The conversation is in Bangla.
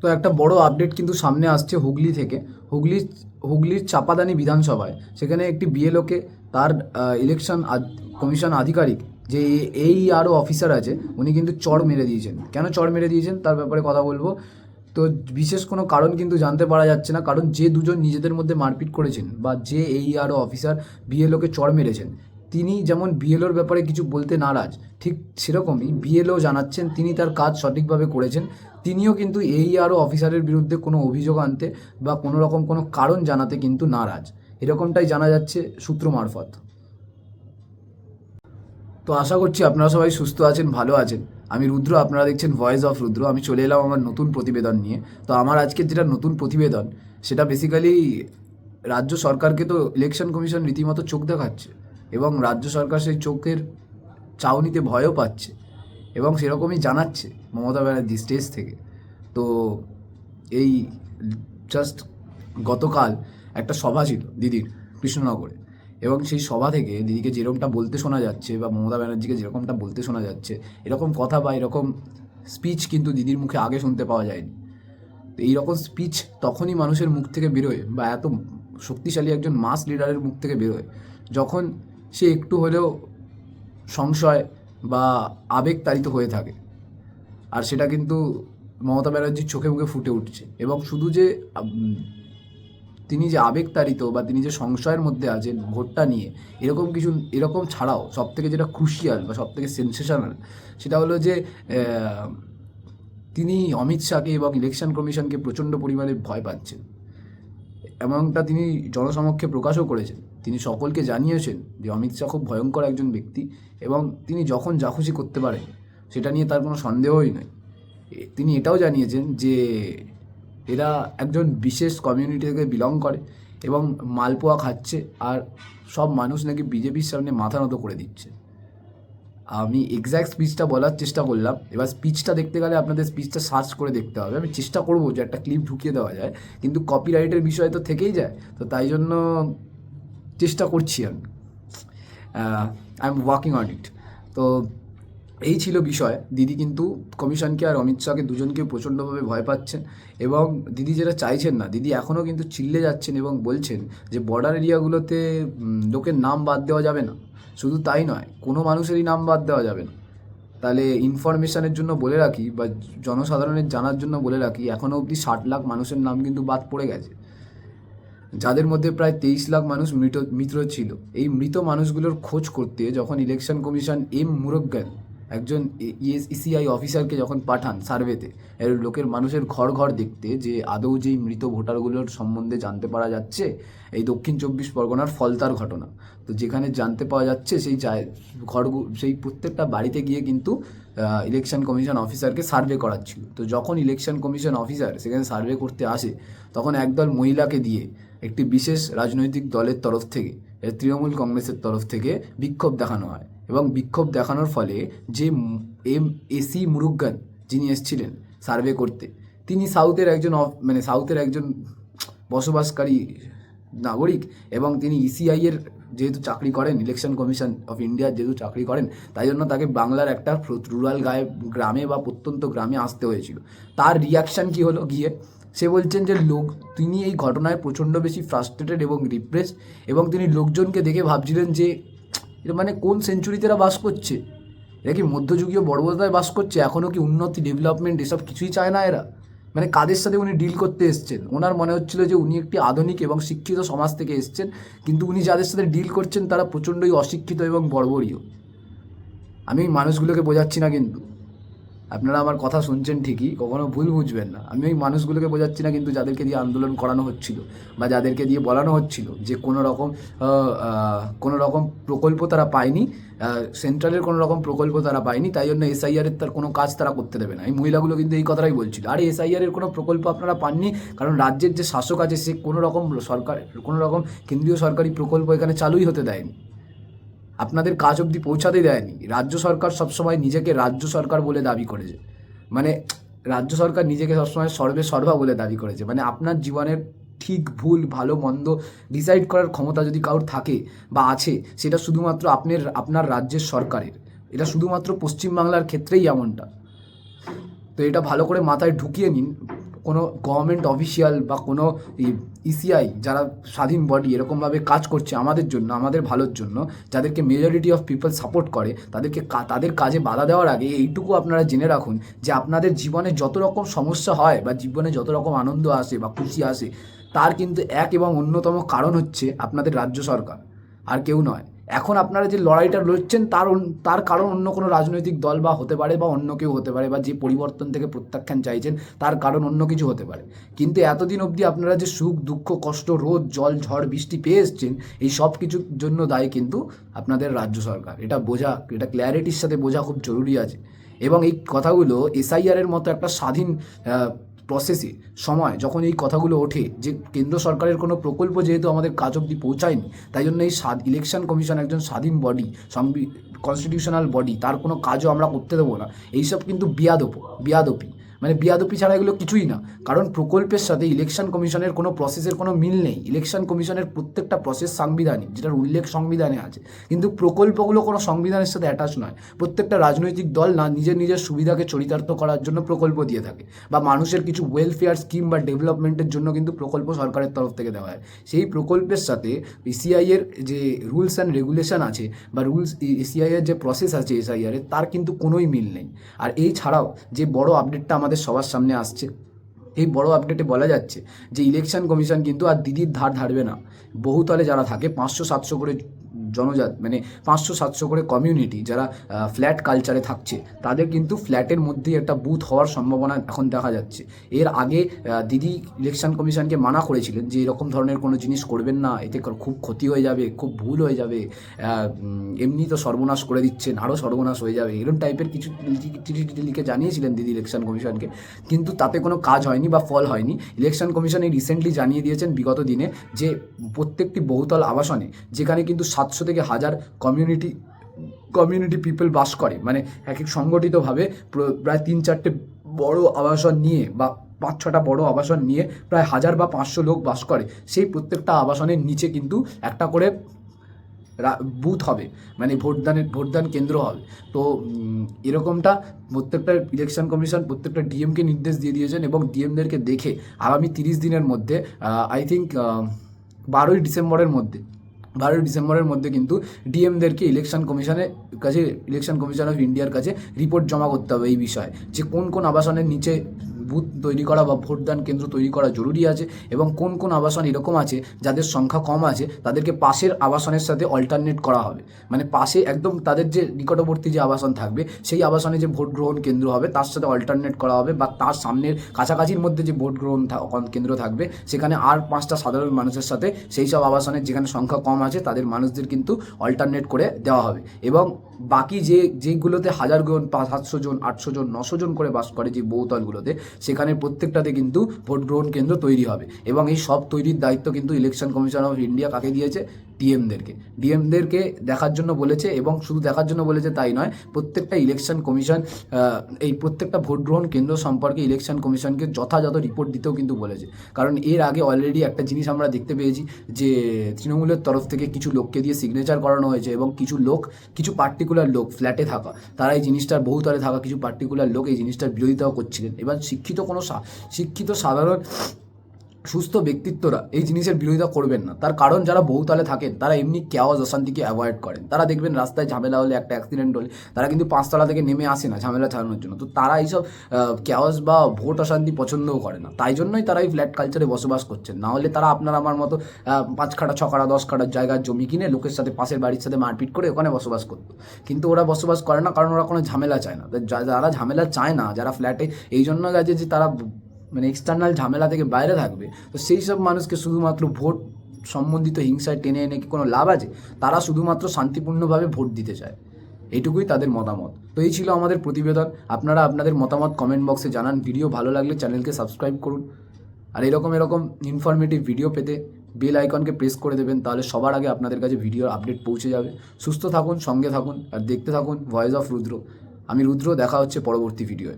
তো একটা বড় আপডেট কিন্তু সামনে আসছে হুগলি থেকে। হুগলি, হুগলির চাপাদানি বিধানসভায়। সেখানে একটি বিএলওকে তার ইলেকশন কমিশন আধিকারিক যে এই আরও অফিসার আছে, উনি কিন্তু চড় মেরে দিয়েছেন। কেন চড় মেরে দিয়েছেন? তার ব্যাপারে কথা বলব। তো বিশেষ কোনো কারণ কিন্তু জানতে পারা যাচ্ছে না, কারণ যে দুজন নিজেদের মধ্যে মারপিট করেছেন বা যে এই আরও অফিসার বিএলওকে চড় মেরেছেন তিনি যেমন বিএলওর ব্যাপারে কিছু বলতে নারাজ, ঠিক সেরকমই বিএলও জানাচ্ছেন, তিনি তার কাজ সঠিকভাবে করেছেন। তিনিও কিন্তু এই আরও অফিসারের বিরুদ্ধে কোনো অভিযোগ আনতে বা কোনো রকম কোনো কারণ জানাতে কিন্তু নারাজ। এরকমটাই জানা যাচ্ছে সূত্র মারফত। তো আশা করছি আপনারা সবাই সুস্থ আছেন, ভালো আছেন। আমি রুদ্র, আপনারা দেখছেন ভয়েস অফ রুদ্র। আমি চলে এলাম আমার নতুন প্রতিবেদন নিয়ে। তো আমার আজকের যেটা নতুন প্রতিবেদন, সেটা বেসিক্যালি রাজ্য সরকারকে তো ইলেকশন কমিশন রীতিমতো চোখ দেখাচ্ছে। এবং রাজ্য সরকার সেই চোখের চাউনিতে ভয়ও পাচ্ছে এবং সেরকমই জানাচ্ছে মমতা ব্যানার্জি স্টেজ থেকে। তো এই জাস্ট গতকাল একটা সভা ছিল দিদির কৃষ্ণনগরে এবং সেই সভা থেকে দিদিকে যেরকমটা বলতে শোনা যাচ্ছে বা মমতা ব্যানার্জিকে যেরকমটা বলতে শোনা যাচ্ছে, এরকম কথা বা এরকম স্পিচ কিন্তু দিদির মুখে আগে শুনতে পাওয়া যায়নি। তো এইরকম স্পিচ তখনই মানুষের মুখ থেকে বেরোয় বা এত শক্তিশালী একজন মাস লিডারের মুখ থেকে বেরোয় যখন সে একটু হলেও সংশয় বা আবেগ তাড়িত হয়ে থাকে। আর সেটা কিন্তু মমতা ব্যানার্জির চোখে মুখে ফুটে উঠছে। এবং শুধু যে তিনি যে আবেগ তাড়িত বা তিনি যে সংশয়ের মধ্যে আছেন ভোটটা নিয়ে, এরকম কিছু, এরকম ছাড়াও সব থেকে যেটা ক্রুশিয়াল বা সব থেকে সেন্সেশনাল সেটা হলো যে তিনি অমিত শাহকে এবং ইলেকশন কমিশনকে প্রচণ্ড পরিমাণে ভয় পাচ্ছেন। এমনটা তিনি জনসমক্ষে প্রকাশও করেছেন। তিনি সকলকে জানিয়েছেন যে অমিত শাহ খুব ভয়ঙ্কর একজন ব্যক্তি এবং তিনি যখন যা খুশি করতে পারেন, সেটা নিয়ে তার কোনো সন্দেহই নয় তিনি এটাও জানিয়েছেন যে এরা একজন বিশেষ কমিউনিটি থেকে বিলং করে এবং মালপোয়া খাচ্ছে আর সব মানুষ নাকি বিজেপির সামনে মাথা নত করে দিচ্ছে। আমি এক্স্যাক্ট স্পিচটা বলার চেষ্টা করলাম। এবার স্পিচটা দেখতে গেলে আপনাদের স্পিচটা সার্চ করে দেখতে হবে। আমি চেষ্টা করব যে একটা ক্লিপ ঢুকিয়ে দেওয়া যায়, কিন্তু কপিরাইটের বিষয় তো থেকেই যায়। তো তাই জন্য চেষ্টা করছি আমি। I am working on it তো এই ছিল বিষয়। দিদি কিন্তু কমিশনকে আর অমিত শাহকে দুজনকে প্রচণ্ডভাবে ভয় পাচ্ছেন এবং দিদি যেটা চাইছেন না, দিদি এখনও কিন্তু চিল্লে যাচ্ছেন এবং বলছেন যে বর্ডার এরিয়াগুলোতে লোকের নাম বাদ দেওয়া যাবে না। শুধু তাই নয়, কোনো মানুষেরই নাম বাদ দেওয়া যাবে না। তাহলে ইনফরমেশানের জন্য বলে রাখি বা জনসাধারণের জানার জন্য বলে রাখি এখনও অবধি ষাট লাখ মানুষের নাম কিন্তু বাদ পড়ে গেছে। যাদের মধ্যে প্রায় তেইশ লাখ মানুষ মৃত মৃত ছিল, এই মৃত মানুষগুলোর খোঁজ করতে যখন ইলেকশন কমিশন এম মুরগ্গান একজন ইসিআই অফিসারকে যখন পাঠান সার্ভেতে এর লোকের মানুষের ঘর ঘর দেখতে যে আদৌ যেই মৃত ভোটারগুলোর সম্বন্ধে জানতে পারা যাচ্ছে, এই দক্ষিণ চব্বিশ পরগনার ফলতার ঘটনা। তো যেখানে জানতে পাওয়া যাচ্ছে সেই ঘর সেই প্রত্যেকটা বাড়িতে গিয়ে কিন্তু ইলেকশন কমিশন অফিসারকে সার্ভে করাচ্ছিল। তো যখন ইলেকশন কমিশন অফিসার সেখানে সার্ভে করতে আসে, তখন একদল মহিলাকে দিয়ে একটি বিশেষ রাজনৈতিক দলের তরফ থেকে তৃণমূল কংগ্রেসের তরফ থেকে বিক্ষোভ দেখানো হয়। এবং বিক্ষোভ দেখানোর ফলে যে এম এসি মুরুগান যিনি এসেছিলেন সার্ভে করতে, তিনি সাউথের একজন মানে সাউথের একজন বসবাসকারী নাগরিক এবং তিনি ইসিআইয়ের যেহেতু চাকরি করেন ইলেকশন কমিশন অফ ইন্ডিয়ার যেহেতু চাকরি করেন, তাই জন্য তাকে বাংলার একটা রুরাল গায়ে, গ্রামে বা প্রত্যন্ত গ্রামে আসতে হয়েছিল। তার রিয়াকশান কি হলো গিয়ে? সে বলছেন যে, লোক, তিনি এই ঘটনায় প্রচণ্ড বেশি ফ্রাস্ট্রেটেড এবং রিপ্রেস এবং তিনি লোকজনকে দেখে ভাবছিলেন যে এটা মানে কোন সেঞ্চুরিতে এরা বাস করছে? এরা কি মধ্যযুগীয় বর্বরতায় বাস করছে? এখনও কি উন্নতি ডেভেলপমেন্ট এসব কিছুই চায় না এরা? মানে কাদের সাথে উনি ডিল করতে এসছেন? ওনার মনে হচ্ছিল যে উনি একটি আধুনিক এবং শিক্ষিত সমাজ থেকে এসছেন, কিন্তু উনি যাদের সাথে ডিল করছেন তারা প্রচণ্ডই অশিক্ষিত এবং বর্বরীয়। আমি মানুষগুলোকে বোঝাচ্ছি না কিন্তু। আপনারা আমার কথা শুনছেন ঠিকই, কখনো ভুল বুঝবেন না। আমি ওই মানুষগুলোকে বোঝাচ্ছি না কিন্তু যাদেরকে দিয়ে আন্দোলন করানো হচ্ছিল বা যাদেরকে দিয়ে বলানো হচ্ছিল যে কোনো রকম কোনো রকম প্রকল্প তারা পায়নি সেন্ট্রালের কোনো রকম প্রকল্প তারা পায়নি, তাই জন্য এসআইআর এর তার কোনো কাজ তারা করতে দেবে না। এই মহিলাগুলো কিন্তু এই কথাটাই বলছিল। আরে এসআইআর এর কোনো প্রকল্প আপনারা পাননি, কারণ রাজ্যের যে শাসক আছে সে কোনো রকম সরকার, কোনো রকম কেন্দ্রীয় সরকারি প্রকল্প এখানে চালুই হতে দেয়নি। আপনাদের কাজ অবধি পৌঁছাতে দেয়নি। রাজ্য সরকার সবসময় নিজেকে রাজ্য সরকার বলে দাবি করেছে। মানে রাজ্য সরকার নিজেকে সবসময় সর্বে সর্বা বলে দাবি করেছে। মানে আপনার জীবনের ঠিক ভুল, ভালো, মন্দ ডিসাইড করার ক্ষমতা যদি কারোর থাকে বা আছে, সেটা শুধুমাত্র আপনার আপনার রাজ্যের সরকারের। এটা শুধুমাত্র পশ্চিমবাংলার ক্ষেত্রেই এমনটা। তো এটা ভালো করে মাথায় ঢুকিয়ে নিন। কোনো গভর্নমেন্ট অফিসিয়াল বা কোনো ইসিআই যারা স্বাধীন বডি এরকমভাবে কাজ করছে আমাদের জন্য, আমাদের ভালোর জন্য, যাদেরকে মেজরিটি অফ পিপল সাপোর্ট করে, তাদেরকে তাদের কাজে বাধা দেওয়ার আগে এইটুকু আপনারা জেনে রাখুন যে আপনাদের জীবনে যত রকম সমস্যা হয় বা জীবনে যত রকম আনন্দ আসে বা খুশি আসে, তার কিন্তু এক এবং অন্যতম কারণ হচ্ছে আপনাদের রাজ্য সরকার, আর কেউ নয়। এখন আপনারা যে লড়াইটা লড়ছেন, তার তার কারণ অন্য কোনো রাজনৈতিক দল বা হতে পারে বা অন্য কেউ হতে পারে বা যে পরিবর্তন থেকে প্রত্যাখ্যান চাইছেন, তার কারণ অন্য কিছু হতে পারে। কিন্তু এতদিন অবধি আপনারা যে সুখ, দুঃখ, কষ্ট, রোদ, জল, ঝড়, বৃষ্টি পেয়ে এসছেন, এই সব কিছুর জন্য দায়ী কিন্তু আপনাদের রাজ্য সরকার। এটা বোঝা, এটা ক্ল্যারিটির সাথে বোঝা খুব জরুরি আছে। এবং এই কথাগুলো এসআইআরের মতো একটা স্বাধীন প্রসেসে সময়, যখন এই কথাগুলো ওঠে যে কেন্দ্র সরকারের কোনো প্রকল্প যেহেতু আমাদের কাজ অবধি পৌঁছায়নি, তাই জন্য এই ইলেকশন কমিশন একজন স্বাধীন বডি কনস্টিটিউশনাল বডি তার কোনো কাজও আমরা করতে দেবো না। এইসব কিন্তু বিয়াদপ বিয়াদপি মানে বিয়াদপি ছাড়া এগুলো কিছুই না। কারণ প্রকল্পের সাথে ইলেকশন কমিশনের কোনো প্রসেসের কোনো মিল নেই। ইলেকশন কমিশনের প্রত্যেকটা প্রসেস সাংবিধানিক, যেটার উল্লেখ সংবিধানে আছে। কিন্তু প্রকল্পগুলো কোনো সংবিধানের সাথে অ্যাটাচ নয়। প্রত্যেকটা রাজনৈতিক দল না নিজের নিজের সুবিধাকে চরিতার্থ করার জন্য প্রকল্প দিয়ে থাকে। বা মানুষের কিছু ওয়েলফেয়ার স্কিম বা ডেভেলপমেন্টের জন্য কিন্তু প্রকল্প সরকারের তরফ থেকে দেওয়া হয়। সেই প্রকল্পের সাথে এসিআই এর যে রুলস অ্যান্ড রেগুলেশন আছে বা রুলস এসিআই এর যে প্রসেস আছে এসআইআর এর তার কিন্তু কোনোই মিল নেই। আর এই ছাড়াও যে বড় আপডেটটা আমাদের সবার সামনে আসছে। এই বড় আপডেটে বলা যাচ্ছে যে ইলেকশন কমিশন কিন্তু আর দিদির ধার ধারবে না। বহুতলে যারা থাকে, পাঁচশো, সাতশো করে জনজাত মানে পাঁচশো, সাতশো করে কমিউনিটি যারা ফ্ল্যাট কালচারে থাকছে, তাদের কিন্তু ফ্ল্যাটের মধ্যেই একটা বুথ হওয়ার সম্ভাবনা এখন দেখা যাচ্ছে। এর আগে দিদি ইলেকশন কমিশনকে মানা করেছিলেন যে, এরকম ধরনের কোনো জিনিস করবেন না, এতে খুব ক্ষতি হয়ে যাবে, খুব ভুল হয়ে যাবে এমনি তো সর্বনাশ করে দিচ্ছেন আরও সর্বনাশ হয়ে যাবে এরকম টাইপের কিছু লিখে জানিয়েছিলেন দিদি ইলেকশন কমিশনকে কিন্তু তাতে কোনো কাজ হয়নি বা ফল হয়নি। ইলেকশন কমিশন এই রিসেন্টলি জানিয়ে দিয়েছেন বিগত দিনে যে, প্রত্যেকটি বহুতল আবাসনে, যেখানে কিন্তু সাতশো থেকে হাজার কমিউনিটি কমিউনিটি পিপল বাস করে। মানে এক এক সংগঠিতভাবে প্র- প্রায় তিন চারটে বড় আবাসন নিয়ে বা পাঁচ ছটা বড় আবাসন নিয়ে প্রায় হাজার বা পাঁচশো লোক বাস করে। সেই প্রত্যেকটা আবাসনের নিচে কিন্তু একটা করে বুথ হবে। মানে ভোটদানের, ভোটদান কেন্দ্র হবে। তো এরকমটা প্রত্যেকটা ইলেকশন কমিশন প্রত্যেকটা ডিএমকে নির্দেশ দিয়ে দিয়েছেন এবং ডিএমদেরকে দেখে আগামী তিরিশ দিনের মধ্যে আই থিঙ্ক বারোই ডিসেম্বরের মধ্যে বারোই ডিসেম্বরের মধ্যে কিন্তু ডিএমদেরকে ইলেকশন কমিশনের কাছে ইলেকশন কমিশন অফ ইন্ডিয়ার কাছে রিপোর্ট জমা করতে হবে এই বিষয়ে, যে কোন কোন আবাসনের নিচে বুথ তৈরি করা বা ভোটদান কেন্দ্র তৈরি করা জরুরি আছে এবং কোন কোন আবাসন এরকম আছে যাদের সংখ্যা কম আছে তাদেরকে পাশের আবাসনের সাথে অল্টারনেট করা হবে। মানে পাশে একদম তাদের যে নিকটবর্তী যে আবাসন থাকবে, সেই আবাসনে যে ভোট গ্রহণ কেন্দ্র হবে, তার সাথে অল্টারনেট করা হবে বা তার সামনের কাছাকাছির মধ্যে যে ভোট গ্রহণ কেন্দ্র থাকবে, সেখানে আর পাঁচটা সাধারণ মানুষের সাথে সেই সব আবাসনের যেখানে সংখ্যা কম আছে তাদের মানুষদের কিন্তু অল্টারনেট করে দেওয়া হবে। এবং বাকি যে, যেগুলোতে হাজার জন সাতশো জন, আটশো জন, নশো জন করে বাস করে যে বহুতলগুলোতে সেখানে প্রত্যেকটাতে কিন্তু ভোট গ্রহণ কেন্দ্র তৈরি হবে। এবং এই সব তৈরির দায়িত্ব কিন্তু ইলেকশন কমিশন অফ ইন্ডিয়া কাকে দিয়েছে? ডিএমদেরকে ডিএমদেরকে দেখার জন্য বলেছে এবং শুধু দেখার জন্য বলেছে তাই নয়, প্রত্যেকটা ইলেকশন কমিশন এই প্রত্যেকটা ভোট গ্রহণ কেন্দ্র সম্পর্কে ইলেকশন কমিশনকে যথাযথ রিপোর্ট দিতেও কিন্তু বলেছে। কারণ এর আগে অলরেডি একটা জিনিস আমরা দেখতে পেয়েছি যে তৃণমূলের তরফ থেকে কিছু লোককে দিয়ে সিগনেচার করানো হয়েছে এবং কিছু লোক, কিছু পার্টিকুলার লোক ফ্ল্যাটে থাকা, তারা এই জিনিসটার বহুতলে থাকা কিছু পার্টিকুলার লোক এই জিনিসটার বিরোধিতাও করছিলেন। এবার শিক্ষিত কোনো শিক্ষিত সাধারণ সুস্থ ব্যক্তিত্বরা এই জিনিসের বিরোধিতা করবেন না। তার কারণ যারা বহুতলে থাকেন, তারা এমনি কেওয়াজ অশান্তিকে অ্যাভয়েড করেন। তারা দেখবেন রাস্তায় ঝামেলা হলে একটা অ্যাক্সিডেন্ট হলে তারা কিন্তু পাঁচতলা থেকে নেমে আসে না ঝামেলা ছাড়ানোর জন্য। তো তারা এইসব কেওয়াজ বা ভোট অশান্তি পছন্দও করে না। তাই জন্যই তারা এই ফ্ল্যাট কালচারে বসবাস করছেন। না হলে তারা আপনার আমার মতো পাঁচ খাটা ছ খাটা দশ খাটার জায়গার জমি কিনে লোকের সাথে, পাশের বাড়ির সাথে মারপিট করে ওখানে বসবাস করতো। কিন্তু ওরা বসবাস করে না কারণ ওরা কোনো ঝামেলা চায় না। যারা ঝামেলা চায় না, যারা ফ্ল্যাটে এই জন্য গেছে যে তারা মানে এক্সটার্নাল ঝামেলা থেকে বাইরে থাকবে, তো সেই সব মানুষকে শুধুমাত্র ভোট সম্বন্ধিত হিংসায় টেনে এনে কি কোনো লাভ আছে? তারা শুধুমাত্র শান্তিপূর্ণভাবে ভোট দিতে চায়। এইটুকুই তাদের মতামত। তো এই ছিল আমাদের প্রতিবেদন। আপনারা আপনাদের মতামত কমেন্ট বক্সে জানান। ভিডিও ভালো লাগলে চ্যানেলকে সাবস্ক্রাইব করুন। আর এরকম এরকম ইনফরমেটিভ ভিডিও পেতে বেল আইকনকে প্রেস করে দেবেন, তাহলে সবার আগে আপনাদের কাছে ভিডিওর আপডেট পৌঁছে যাবে। সুস্থ থাকুন, সঙ্গে থাকুন, আর দেখতে থাকুন ভয়েস অফ রুদ্র। আমি রুদ্র, দেখা হচ্ছে পরবর্তী ভিডিওয়ে